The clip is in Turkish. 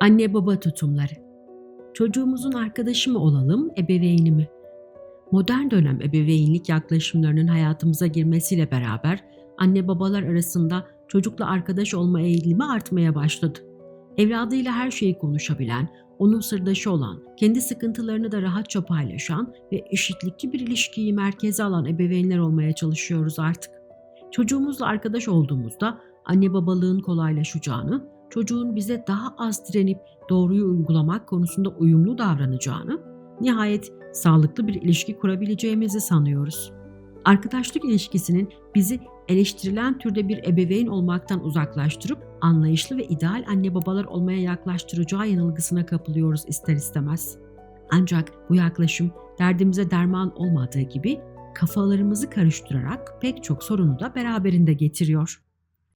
Anne baba tutumları. Çocuğumuzun arkadaşı mı olalım, ebeveyni mi? Modern dönem ebeveynlik yaklaşımlarının hayatımıza girmesiyle beraber anne babalar arasında çocukla arkadaş olma eğilimi artmaya başladı. Evladıyla her şeyi konuşabilen, onun sırdaşı olan, kendi sıkıntılarını da rahatça paylaşan ve eşitlikçi bir ilişkiyi merkeze alan ebeveynler olmaya çalışıyoruz artık. Çocuğumuzla arkadaş olduğumuzda anne babalığın kolaylaşacağını, çocuğun bize daha az direnip doğruyu uygulamak konusunda uyumlu davranacağını, nihayet sağlıklı bir ilişki kurabileceğimizi sanıyoruz. Arkadaşlık ilişkisinin bizi eleştirilen türde bir ebeveyn olmaktan uzaklaştırıp anlayışlı ve ideal anne babalar olmaya yaklaştıracağı yanılgısına kapılıyoruz ister istemez. Ancak bu yaklaşım derdimize derman olmadığı gibi kafalarımızı karıştırarak pek çok sorunu da beraberinde getiriyor.